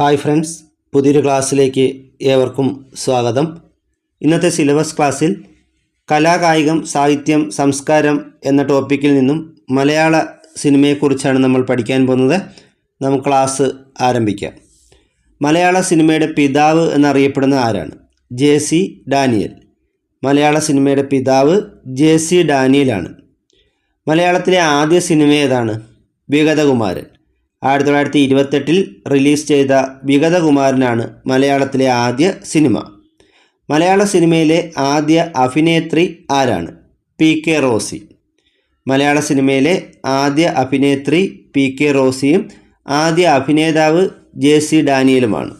Hi friends പുതിയൊരു ക്ലാസ്സിലേക്ക് ഏവർക്കും സ്വാഗതം. ഇന്നത്തെ സിലബസ് ക്ലാസ്സിൽ കലാകായികം സാഹിത്യം സംസ്കാരം എന്ന ടോപ്പിക്കിൽ നിന്നും മലയാള സിനിമയെക്കുറിച്ചാണ് നമ്മൾ പഠിക്കാൻ പോകുന്നത്. നമുക്ക് ക്ലാസ് ആരംഭിക്കാം. മലയാള സിനിമയുടെ പിതാവ് എന്നറിയപ്പെടുന്ന ആരാണ്? J C Daniel. മലയാള സിനിമയുടെ പിതാവ് ജെ സി ഡാനിയലാണ്. മലയാളത്തിലെ ആദ്യ സിനിമ ഏതാണ്? വിഗതകുമാരൻ. ആയിരത്തി തൊള്ളായിരത്തി ഇരുപത്തെട്ടിൽ റിലീസ് ചെയ്ത വിഗതകുമാരനാണ് മലയാളത്തിലെ ആദ്യ സിനിമ. മലയാള സിനിമയിലെ ആദ്യ അഭിനേത്രി ആരാണ്? P K Rosy. മലയാള സിനിമയിലെ ആദ്യ അഭിനേത്രി പി കെ റോസിയും ആദ്യ അഭിനേതാവ് ജെ സി ഡാനിയലുമാണ്.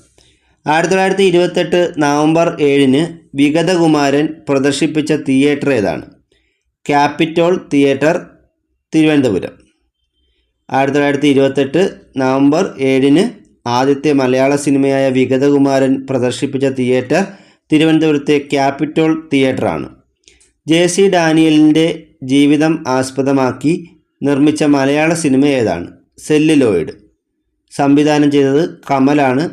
ആയിരത്തി തൊള്ളായിരത്തി ഇരുപത്തെട്ട് നവംബർ ഏഴിന് വിഗതകുമാരൻ പ്രദർശിപ്പിച്ച തിയേറ്റർ ഏതാണ്? Capitol theatre Thiruvananthapuram. ആയിരത്തി തൊള്ളായിരത്തി ഇരുപത്തെട്ട് നവംബർ ഏഴിന് ആദ്യത്തെ മലയാള സിനിമയായ വിഗതകുമാരൻ പ്രദർശിപ്പിച്ച തിയേറ്റർ തിരുവനന്തപുരത്തെ ക്യാപിറ്റോൾ തിയേറ്ററാണ്. ജെ സി ഡാനിയലിന്റെ ജീവിതം ആസ്പദമാക്കി നിർമ്മിച്ച മലയാള സിനിമ ഏതാണ്? സെല്ലിലോയിഡ്. സംവിധാനം ചെയ്തത് കമലാണ്.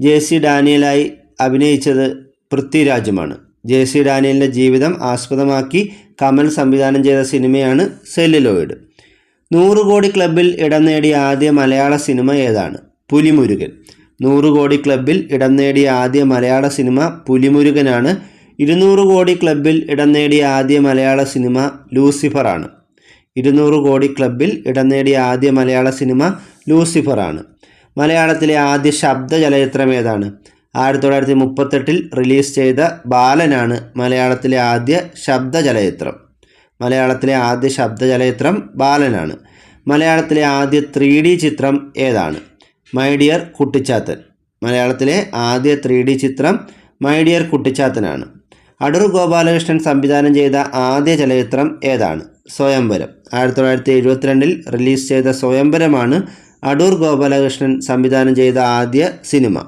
ജെ സി ഡാനിയലായി അഭിനയിച്ചത് പൃഥ്വിരാജുമാണ്. ജെ സി ഡാനിയലിന്റെ ജീവിതം ആസ്പദമാക്കി കമൽ സംവിധാനം ചെയ്ത സിനിമയാണ് സെല്ലുലോയിഡ്. നൂറ് കോടി ക്ലബിൽ ഇടം നേടിയ ആദ്യ മലയാള സിനിമ ഏതാണ്? പുലിമുരുകൻ. നൂറ് കോടി ക്ലബിൽ ഇടം നേടിയ ആദ്യ മലയാള സിനിമ പുലിമുരുകനാണ്. ഇരുന്നൂറ് കോടി ക്ലബിൽ ഇടം നേടിയ ആദ്യ മലയാള സിനിമ ലൂസിഫറാണ്. ഇരുന്നൂറ് കോടി ക്ലബിൽ ഇടം നേടിയ ആദ്യ മലയാള സിനിമ ലൂസിഫറാണ്. മലയാളത്തിലെ ആദ്യ ശബ്ദ ചലച്ചിത്രം ഏതാണ്? ആയിരത്തി തൊള്ളായിരത്തി മുപ്പത്തെട്ടിൽ റിലീസ് ചെയ്ത ബാലനാണ് മലയാളത്തിലെ ആദ്യ ശബ്ദ ചലച്ചിത്രം. മലയാളത്തിലെ ആദ്യ ശബ്ദ ചലച്ചിത്രം ബാലനാണ്. മലയാളത്തിലെ ആദ്യ ത്രീ ഡി ചിത്രം ഏതാണ്? My dear Kuttichathan. മലയാളത്തിലെ ആദ്യ ത്രീ ഡി ചിത്രം മൈ ഡിയർ കുട്ടിച്ചാത്തനാണ്. അടൂർ ഗോപാലകൃഷ്ണൻ സംവിധാനം ചെയ്ത ആദ്യ ചലച്ചിത്രം ഏതാണ്? സ്വയംവരം. ആയിരത്തി തൊള്ളായിരത്തി എഴുപത്തിരണ്ടിൽ റിലീസ് ചെയ്ത സ്വയംവരമാണ് അടൂർ ഗോപാലകൃഷ്ണൻ സംവിധാനം ചെയ്ത ആദ്യ സിനിമ.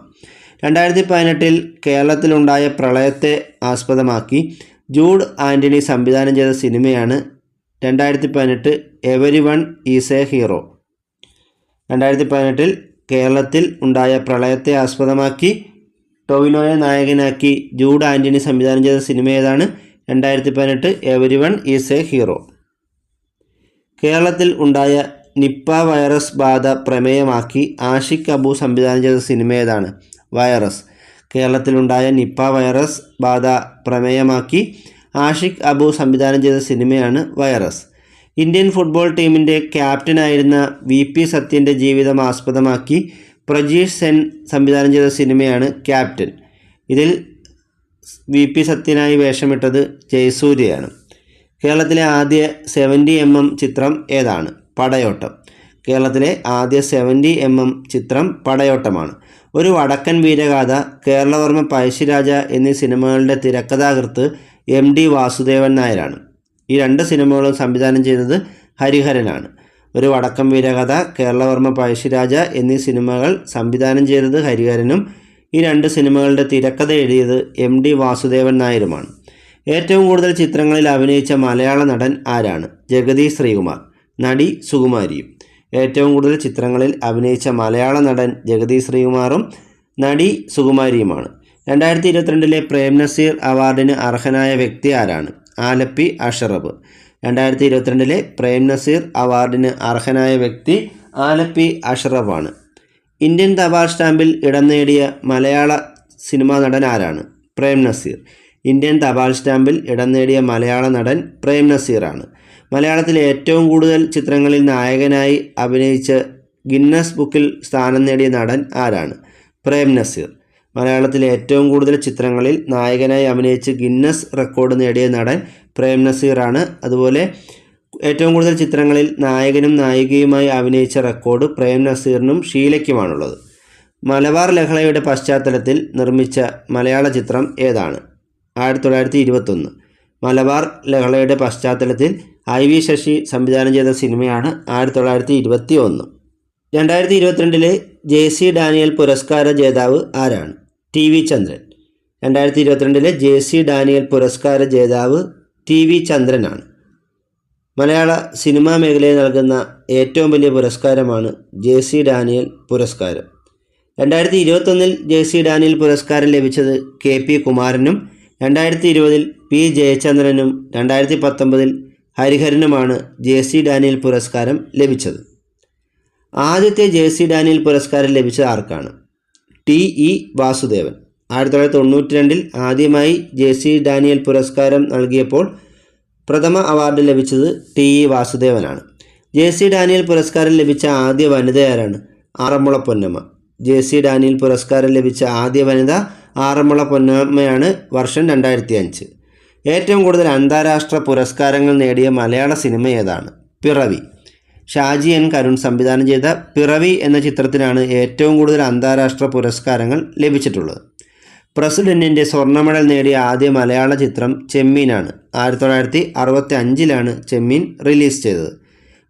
രണ്ടായിരത്തി പതിനെട്ടിൽ കേരളത്തിലുണ്ടായ പ്രളയത്തെ ആസ്പദമാക്കി ജൂഡ് ആന്റണി സംവിധാനം ചെയ്ത സിനിമയാണ് രണ്ടായിരത്തി പതിനെട്ട് everyone is a hero. രണ്ടായിരത്തി പതിനെട്ടിൽ കേരളത്തിൽ ഉണ്ടായ പ്രളയത്തെ ആസ്പദമാക്കി ടൊവിനോയെ നായകനാക്കി ജൂഡ് ആന്റണി സംവിധാനം ചെയ്ത സിനിമ ഏതാണ്? രണ്ടായിരത്തി പതിനെട്ട് everyone is a hero. കേരളത്തിൽ ഉണ്ടായ നിപ്പ വൈറസ് ബാധ പ്രമേയമാക്കി ആഷിഖ് അബു സംവിധാനം ചെയ്ത സിനിമ ഏതാണ്? വൈറസ്. കേരളത്തിലുണ്ടായ നിപ്പ വൈറസ് ബാധ പ്രമേയമാക്കി ആഷിഖ് അബു സംവിധാനം ചെയ്ത സിനിമയാണ് വൈറസ്. ഇന്ത്യൻ ഫുട്ബോൾ ടീമിന്റെ ക്യാപ്റ്റനായിരുന്ന വി പി സത്യന്റെ ജീവിതം ആസ്പദമാക്കി പ്രജീഷ് സെൻ സംവിധാനം ചെയ്ത സിനിമയാണ് ക്യാപ്റ്റൻ. ഇതിൽ വി പി സത്യനായി വേഷമിട്ടത് ജയസൂര്യയാണ്. കേരളത്തിലെ ആദ്യ സെവന്റി എം എം ചിത്രം ഏതാണ്? പടയോട്ടം. കേരളത്തിലെ ആദ്യ സെവന്റി എം എം ചിത്രം പടയോട്ടമാണ്. ഒരു വടക്കൻ വീരഗാഥ കേരളവർമ്മ പഴശ്ശിരാജ എന്നീ സിനിമകളുടെ തിരക്കഥാകൃത്ത് എം ഡി വാസുദേവൻ നായരാണ്. ഈ രണ്ട് സിനിമകളും സംവിധാനം ചെയ്തത് ഹരിഹരനാണ്. ഒരു വടക്കൻ വീരകഥ കേരളവർമ്മ പഴശ്ശിരാജ എന്നീ സിനിമകൾ സംവിധാനം ചെയ്തത് ഹരിഹരനും ഈ രണ്ട് സിനിമകളുടെ തിരക്കഥ എഴുതിയത് എം ഡി വാസുദേവൻ നായരുമാണ്. ഏറ്റവും കൂടുതൽ ചിത്രങ്ങളിൽ അഭിനയിച്ച മലയാള നടൻ ആരാണ്? ജഗതി ശ്രീകുമാർ. നടി സുകുമാരിയും. ഏറ്റവും കൂടുതൽ ചിത്രങ്ങളിൽ അഭിനയിച്ച മലയാള നടൻ ജഗതി ശ്രീകുമാറും നടി സുകുമാരിയുമാണ്. രണ്ടായിരത്തി ഇരുപത്തിരണ്ടിലെ പ്രേം നസീർ അവാർഡിന് അർഹനായ വ്യക്തി ആരാണ്? ആലപ്പി അഷറബ് രണ്ടായിരത്തി ഇരുപത്തിരണ്ടിലെ പ്രേം നസീർ അവാർഡിന് അർഹനായ വ്യക്തി ആലപ്പി അഷറബാണ് ഇന്ത്യൻ തപാൽ സ്റ്റാമ്പിൽ ഇടം നേടിയ മലയാള സിനിമാ നടൻ ആരാണ്? പ്രേം നസീർ. ഇന്ത്യൻ തപാൽ സ്റ്റാമ്പിൽ ഇടം നേടിയ മലയാള നടൻ പ്രേം നസീറാണ്. മലയാളത്തിലെ ഏറ്റവും കൂടുതൽ ചിത്രങ്ങളിൽ നായകനായി അഭിനയിച്ച് ഗിന്നസ് ബുക്കിൽ സ്ഥാനം നേടിയ നടൻ ആരാണ്? പ്രേം നസീർ. മലയാളത്തിലെ ഏറ്റവും കൂടുതൽ ചിത്രങ്ങളിൽ നായകനായി അഭിനയിച്ച് ഗിന്നസ് റെക്കോർഡ് നേടിയ നടൻ പ്രേം നസീറാണ്. അതുപോലെ ഏറ്റവും കൂടുതൽ ചിത്രങ്ങളിൽ നായകനും നായികയുമായി അഭിനയിച്ച റെക്കോർഡ് പ്രേം നസീറിനും ഷീലയ്ക്കുമാണുള്ളത്. മലബാർ ലഹളയുടെ പശ്ചാത്തലത്തിൽ നിർമ്മിച്ച മലയാള ചിത്രം ഏതാണ്? ആയിരത്തി തൊള്ളായിരത്തി ഇരുപത്തൊന്ന്. മലബാർ ലഹളയുടെ പശ്ചാത്തലത്തിൽ ഐ വി ശശി സംവിധാനം ചെയ്ത സിനിമയാണ് ആയിരത്തി തൊള്ളായിരത്തി ഇരുപത്തി ഒന്ന് രണ്ടായിരത്തി ഇരുപത്തിരണ്ടിലെ ജെ സി ഡാനിയൽ പുരസ്കാര ജേതാവ് ആരാണ്? T V Chandran. രണ്ടായിരത്തി ഇരുപത്തിരണ്ടിലെ ജെ സി ഡാനിയൽ പുരസ്കാര ജേതാവ് ടി വി ചന്ദ്രനാണ്. മലയാള സിനിമാ മേഖലയിൽ നൽകുന്ന ഏറ്റവും വലിയ പുരസ്കാരമാണ് ജെ സി ഡാനിയൽ പുരസ്കാരം. രണ്ടായിരത്തി ഇരുപത്തൊന്നിൽ ജെ സി ഡാനിയൽ പുരസ്കാരം ലഭിച്ചത് കെ പി കുമാരനും രണ്ടായിരത്തി ഇരുപതിൽ പി ജയചന്ദ്രനും രണ്ടായിരത്തി പത്തൊമ്പതിൽ ഹരിഹരനുമാണ് ജെ സി ഡാനിയൽ പുരസ്കാരം ലഭിച്ചത്. ആദ്യത്തെ ജെ സി ഡാനിയൽ പുരസ്കാരം ലഭിച്ചത് ആർക്കാണ്? T E Vasudevan. ആയിരത്തി തൊള്ളായിരത്തി തൊണ്ണൂറ്റി രണ്ടിൽ ആദ്യമായി ജെ സി ഡാനിയൽ പുരസ്കാരം നൽകിയപ്പോൾ പ്രഥമ അവാർഡ് ലഭിച്ചത് ടി ഇ വാസുദേവനാണ്. ജെ സി ഡാനിയൽ പുരസ്കാരം ലഭിച്ച ആദ്യ വനിത ആരാണ്? ആറന്മുള പൊന്നമ്മ. ജെ സി ഡാനിയൽ പുരസ്കാരം ലഭിച്ച ആദ്യ വനിത ആറന്മുള പൊന്നമ്മയാണ് വർഷം രണ്ടായിരത്തി അഞ്ച് ഏറ്റവും കൂടുതൽ അന്താരാഷ്ട്ര പുരസ്കാരങ്ങൾ നേടിയ മലയാള സിനിമ ഏതാണ്? പിറവി. ഷാജി എൻ കരുൺ സംവിധാനം ചെയ്ത പിറവി എന്ന ചിത്രത്തിനാണ് ഏറ്റവും കൂടുതൽ അന്താരാഷ്ട്ര പുരസ്കാരങ്ങൾ ലഭിച്ചിട്ടുള്ളത്. പ്രസിഡന്റിന്റെ സ്വർണ മെഡൽ നേടിയ ആദ്യ മലയാള ചിത്രം ചെമ്മീനാണ്. ആയിരത്തി തൊള്ളായിരത്തി അറുപത്തി അഞ്ചിലാണ് ചെമ്മീൻ റിലീസ് ചെയ്തത്.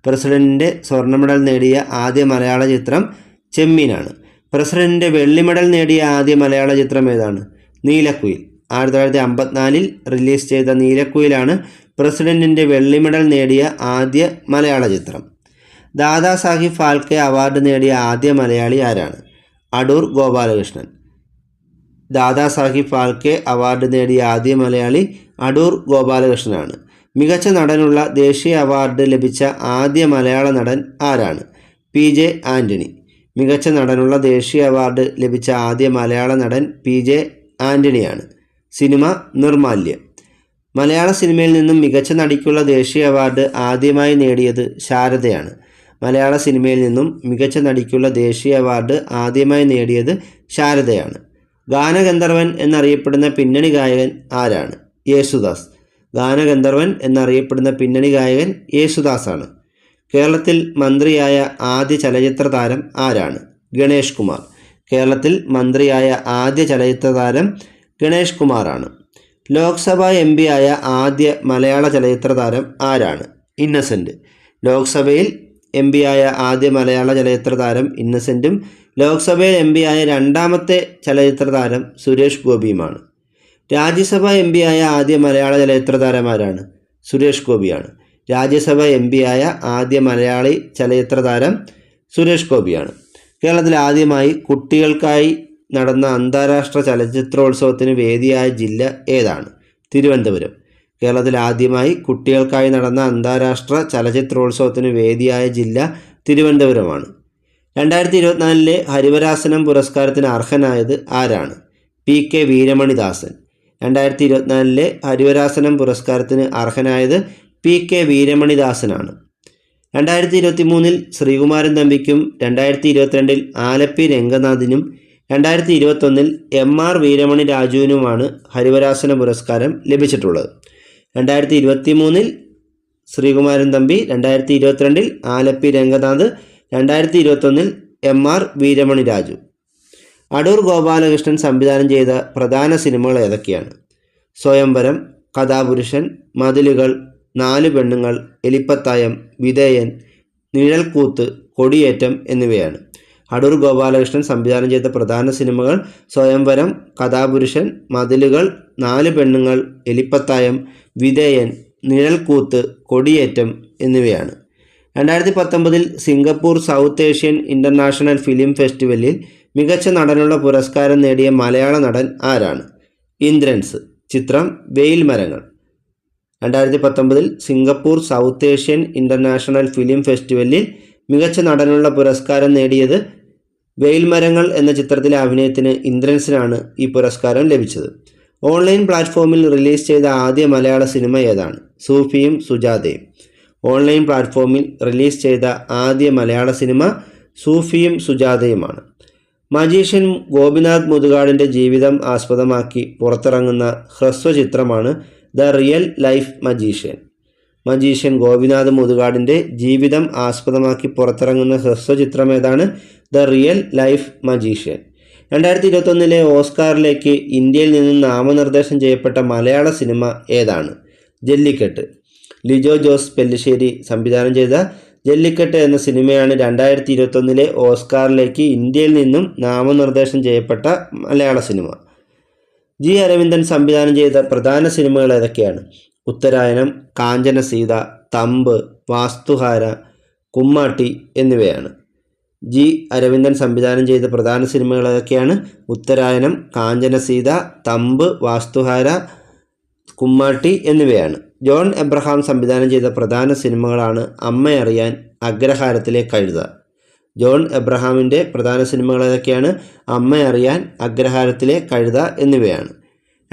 പ്രസിഡന്റിന്റെ സ്വർണ മെഡൽ നേടിയ ആദ്യ മലയാള ചിത്രം ചെമ്മീനാണ്. പ്രസിഡന്റിന്റെ വെള്ളി മെഡൽ നേടിയ ആദ്യ മലയാള ചിത്രം ഏതാണ്? നീലക്കുയിൽ. ആയിരത്തി തൊള്ളായിരത്തി അമ്പത്തിനാലിൽ റിലീസ് ചെയ്ത നീലക്കുയിലാണ് പ്രസിഡന്റിന്റെ വെള്ളി മെഡൽ നേടിയ ആദ്യ മലയാള ചിത്രം. ദാദാ സാഹിബ് ഫാൽക്കെ അവാർഡ് നേടിയ ആദ്യ മലയാളി ആരാണ്? അടൂർ ഗോപാലകൃഷ്ണൻ. ദാദാ സാഹിബ് ഫാൽക്കെ അവാർഡ് നേടിയ ആദ്യ മലയാളി അടൂർ ഗോപാലകൃഷ്ണനാണ്. മികച്ച നടനുള്ള ദേശീയ അവാർഡ് ലഭിച്ച ആദ്യ മലയാള നടൻ ആരാണ്? പി ജെ ആന്റണി മികച്ച നടനുള്ള ദേശീയ അവാർഡ് ലഭിച്ച ആദ്യ മലയാള നടൻ പി ജെ ആന്റണിയാണ് സിനിമ നിർമാല്യം. മലയാള സിനിമയിൽ നിന്നും മികച്ച നടിക്കുള്ള ദേശീയ അവാർഡ് ആദ്യമായി നേടിയത് ശാരദയാണ്. മലയാള സിനിമയിൽ നിന്നും മികച്ച നടിക്കുള്ള ദേശീയ അവാർഡ് ആദ്യമായി നേടിയത് ശാരദയാണ്. ഗാനഗന്ധർവൻ എന്നറിയപ്പെടുന്ന പിന്നണി ഗായകൻ ആരാണ്? യേശുദാസ്. ഗാനഗന്ധർവൻ എന്നറിയപ്പെടുന്ന പിന്നണി ഗായകൻ യേശുദാസാണ്. കേരളത്തിൽ മന്ത്രിയായ ആദ്യ ചലച്ചിത്ര താരം ആരാണ്? ഗണേഷ് കുമാർ. കേരളത്തിൽ മന്ത്രിയായ ആദ്യ ചലച്ചിത്ര താരം ഗണേഷ് കുമാറാണ്. ലോക്സഭ എം ആയ ആദ്യ മലയാള ചലച്ചിത്ര താരം ആരാണ്? ഇന്നസെന്റ് ലോക്സഭയിൽ എം ആയ ആദ്യ മലയാള ചലച്ചിത്ര താരം ഇന്നസെന്റും ലോക്സഭയിൽ എം ആയ രണ്ടാമത്തെ ചലച്ചിത്ര താരം സുരേഷ് ഗോപിയുമാണ്. രാജ്യസഭ എം ആയ ആദ്യ മലയാള ചലച്ചിത്ര താരം ആരാണ്? സുരേഷ് ഗോപിയാണ്. രാജ്യസഭ എം ആയ ആദ്യ മലയാളി ചലച്ചിത്ര താരം സുരേഷ് ഗോപിയാണ്. കേരളത്തിൽ ആദ്യമായി കുട്ടികൾക്കായി നടന്ന അന്താരാഷ്ട്ര ചലച്ചിത്രോത്സവത്തിന് വേദിയായ ജില്ല ഏതാണ്? തിരുവനന്തപുരം. കേരളത്തിൽ ആദ്യമായി കുട്ടികൾക്കായി നടന്ന അന്താരാഷ്ട്ര ചലച്ചിത്രോത്സവത്തിന് വേദിയായ ജില്ല തിരുവനന്തപുരമാണ്. രണ്ടായിരത്തി ഇരുപത്തിനാലിലെ ഹരിവരാസനം പുരസ്കാരത്തിന് അർഹനായത് ആരാണ്? P K Veeramanidasan. രണ്ടായിരത്തി ഇരുപത്തിനാലിലെ ഹരിവരാസനം പുരസ്കാരത്തിന് അർഹനായത് പി കെ വീരമണിദാസനാണ്. രണ്ടായിരത്തി ഇരുപത്തി മൂന്നിൽ ശ്രീകുമാരൻ തമ്പിക്കും രണ്ടായിരത്തി ഇരുപത്തിരണ്ടിൽ ആലപ്പി രംഗനാഥിനും രണ്ടായിരത്തി ഇരുപത്തൊന്നിൽ എം ആർ വീരമണി രാജുവിനുമാണ് ഹരിവരാസന പുരസ്കാരം ലഭിച്ചിട്ടുള്ളത്. രണ്ടായിരത്തി ഇരുപത്തി മൂന്നിൽ ശ്രീകുമാരൻ തമ്പി രണ്ടായിരത്തി ഇരുപത്തിരണ്ടിൽ ആലപ്പി രംഗനാഥ് രണ്ടായിരത്തി ഇരുപത്തൊന്നിൽ എം ആർ വീരമണി രാജു. അടൂർ ഗോപാലകൃഷ്ണൻ സംവിധാനം ചെയ്ത പ്രധാന സിനിമകൾ ഏതൊക്കെയാണ്? സ്വയംവരം കഥാപുരുഷൻ മതിലുകൾ നാല് പെണ്ണുങ്ങൾ എലിപ്പത്തായം വിധേയൻ നിഴൽക്കൂത്ത് കൊടിയേറ്റം എന്നിവയാണ്. അടൂർ ഗോപാലകൃഷ്ണൻ സംവിധാനം ചെയ്ത പ്രധാന സിനിമകൾ സ്വയംവരം കഥാപുരുഷൻ മതിലുകൾ നാല് പെണ്ണുങ്ങൾ എലിപ്പത്തായം വിധേയൻ നിഴൽക്കൂത്ത് കൊടിയേറ്റം എന്നിവയാണ്. രണ്ടായിരത്തി പത്തൊമ്പതിൽ Singapore South Asian International Film ഫെസ്റ്റിവലിൽ മികച്ച നടനുള്ള പുരസ്കാരം നേടിയ മലയാള നടൻ ആരാണ്? ഇന്ദ്രൻസ്. ചിത്രം വെയിൽ മരങ്ങൾ. രണ്ടായിരത്തി പത്തൊമ്പതിൽ Singapore South Asian International Film ഫെസ്റ്റിവലിൽ മികച്ച നടനുള്ള പുരസ്കാരം നേടിയത് വെയിൽമരങ്ങൾ എന്ന ചിത്രത്തിലെ അഭിനയത്തിന് ഇന്ദ്രൻസിനാണ് ഈ പുരസ്കാരം ലഭിച്ചത്. ഓൺലൈൻ പ്ലാറ്റ്ഫോമിൽ റിലീസ് ചെയ്ത ആദ്യ മലയാള സിനിമ ഏതാണ്? സൂഫിയും സുജാതയും. ഓൺലൈൻ പ്ലാറ്റ്ഫോമിൽ റിലീസ് ചെയ്ത ആദ്യ മലയാള സിനിമ സൂഫിയും സുജാതയുമാണ്. മജീഷ്യൻ ഗോപിനാഥ് മുതുകാടിന്റെ ജീവിതം ആസ്പദമാക്കി പുറത്തിറങ്ങുന്ന ഹ്രസ്വചിത്രമാണ് the real life magician. Magician Gopinath മുതുകാടിന്റെ ജീവിതം ആസ്പദമാക്കി പുറത്തിറങ്ങുന്ന ഹ്രസ്വ ചിത്രം ഏതാണ്? The real life magician. രണ്ടായിരത്തി ഇരുപത്തൊന്നിലെ ഓസ്കാറിലേക്ക് ഇന്ത്യയിൽ നിന്നും നാമനിർദ്ദേശം ചെയ്യപ്പെട്ട മലയാള സിനിമ ഏതാണ്? ജല്ലിക്കെട്ട്. ലിജോ ജോസ് പെല്ലിശ്ശേരി സംവിധാനം ചെയ്ത ജല്ലിക്കെട്ട് എന്ന സിനിമയാണ് രണ്ടായിരത്തി ഇരുപത്തൊന്നിലെ ഓസ്കാറിലേക്ക് ഇന്ത്യയിൽ നിന്നും നാമനിർദ്ദേശം ചെയ്യപ്പെട്ട മലയാള സിനിമ. ജി അരവിന്ദൻ സംവിധാനം ചെയ്ത പ്രധാന സിനിമകൾ ഏതൊക്കെയാണ്? ഉത്തരായനം കാഞ്ചന സീത തമ്പ് വാസ്തുഹാര കുമ്മാട്ടി എന്നിവയാണ്. ജി. അരവിന്ദൻ സംവിധാനം ചെയ്ത പ്രധാന സിനിമകൾ ഏതൊക്കെയാണ് ഉത്തരായനം കാഞ്ചനസീത തമ്പ് വാസ്തുഹാര കുമ്മാട്ടി എന്നിവയാണ്. ജോൺ എബ്രഹാം സംവിധാനം ചെയ്ത പ്രധാന സിനിമകളാണ് അമ്മയറിയാൻ അഗ്രഹാരത്തിലെ കഴുത ജോൺ എബ്രഹാമിന്റെ പ്രധാന സിനിമകൾ ഏതൊക്കെയാണ് അമ്മയറിയാൻ അഗ്രഹാരത്തിലെ കഴുത എന്നിവയാണ്.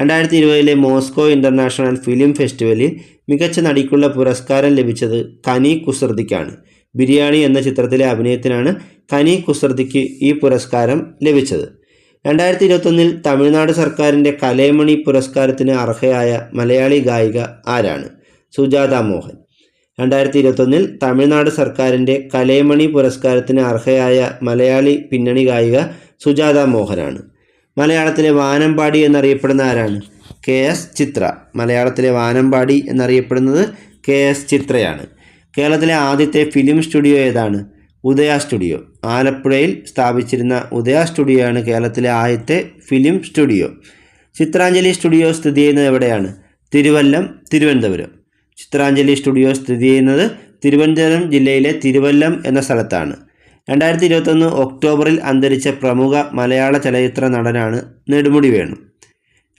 രണ്ടായിരത്തി ഇരുപതിലെ മോസ്കോ ഇന്റർനാഷണൽ ഫിലിം ഫെസ്റ്റിവലിൽ മികച്ച നടിക്കുള്ള പുരസ്കാരം ലഭിച്ചത് കനി കുസൃതിക്കാണ്. ബിരിയാണി എന്ന ചിത്രത്തിലെ അഭിനയത്തിനാണ് കനി കുസൃതിക്ക് ഈ പുരസ്കാരം ലഭിച്ചത്. രണ്ടായിരത്തി ഇരുപത്തൊന്നിൽ തമിഴ്നാട് സർക്കാരിന്റെ കലൈമണി പുരസ്കാരത്തിന് അർഹയായ മലയാളി ഗായിക ആരാണ്? സുജാത മോഹൻ. രണ്ടായിരത്തി ഇരുപത്തൊന്നിൽ തമിഴ്നാട് സർക്കാരിന്റെ കലൈമണി പുരസ്കാരത്തിന് അർഹയായ മലയാളി പിന്നണി ഗായിക സുജാത മോഹനാണ്. മലയാളത്തിലെ വാനമ്പാടി എന്നറിയപ്പെടുന്ന ആരാണ്? K S Chithra. മലയാളത്തിലെ വാനമ്പാടി എന്നറിയപ്പെടുന്നത് കെ എസ് ചിത്രയാണ്. കേരളത്തിലെ ആദ്യത്തെ ഫിലിം സ്റ്റുഡിയോ ഏതാണ്? ഉദയ സ്റ്റുഡിയോ. ആലപ്പുഴയിൽ സ്ഥാപിച്ചിരുന്ന ഉദയ സ്റ്റുഡിയോ ആണ് കേരളത്തിലെ ആദ്യത്തെ ഫിലിം സ്റ്റുഡിയോ. ചിത്രാഞ്ജലി സ്റ്റുഡിയോ സ്ഥിതി ചെയ്യുന്നത് എവിടെയാണ്? തിരുവല്ലം തിരുവനന്തപുരം. ചിത്രാഞ്ജലി സ്റ്റുഡിയോ സ്ഥിതി ചെയ്യുന്നത് തിരുവനന്തപുരം ജില്ലയിലെ തിരുവല്ലം എന്ന സ്ഥലത്താണ്. രണ്ടായിരത്തി ഇരുപത്തൊന്ന് ഒക്ടോബറിൽ അന്തരിച്ച പ്രമുഖ മലയാള ചലച്ചിത്ര നടനാണ് നെടുമുടി വേണു.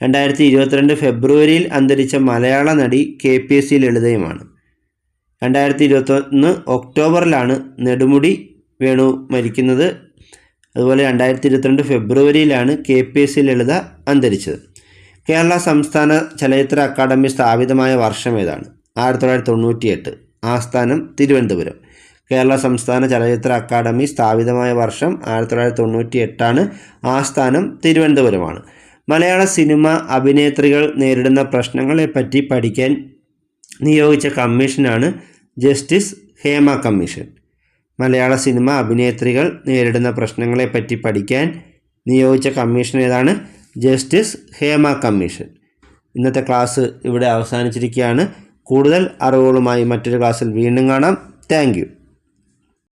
രണ്ടായിരത്തി ഇരുപത്തിരണ്ട് ഫെബ്രുവരിയിൽ അന്തരിച്ച മലയാള നടി കെ പി എസ് സി ലളിതയുമാണ്. രണ്ടായിരത്തി ഇരുപത്തൊന്ന് ഒക്ടോബറിലാണ് നെടുമുടി വേണു മരിക്കുന്നത്. അതുപോലെ രണ്ടായിരത്തി ഇരുപത്തിരണ്ട് ഫെബ്രുവരിയിലാണ് K P S C Lalitha അന്തരിച്ചത്. കേരള സംസ്ഥാന ചലച്ചിത്ര അക്കാദമി സ്ഥാപിതമായ വർഷം ഏതാണ്? ആയിരത്തി തൊള്ളായിരത്തി തൊണ്ണൂറ്റിയെട്ട് ആസ്ഥാനം തിരുവനന്തപുരം. കേരള സംസ്ഥാന ചലച്ചിത്ര അക്കാദമി സ്ഥാപിതമായ വർഷം ആയിരത്തി തൊള്ളായിരത്തി തൊണ്ണൂറ്റി എട്ടാണ് ആസ്ഥാനം തിരുവനന്തപുരമാണ്. മലയാള സിനിമ അഭിനേത്രികൾ നേരിടുന്ന പ്രശ്നങ്ങളെപ്പറ്റി പഠിക്കാൻ നിയോഗിച്ച കമ്മീഷനാണ് ജസ്റ്റിസ് ഹേമ കമ്മീഷൻ. മലയാള സിനിമ അഭിനേത്രികൾ നേരിടുന്ന പ്രശ്നങ്ങളെപ്പറ്റി പഠിക്കാൻ നിയോഗിച്ച കമ്മീഷൻ ഏതാണ്? Justice Hema commission. ഇന്നത്തെ ക്ലാസ് ഇവിടെ അവസാനിച്ചിരിക്കുകയാണ്. കൂടുതൽ അറിവുകളുമായി മറ്റൊരു ക്ലാസ്സിൽ വീണ്ടും കാണാം. താങ്ക്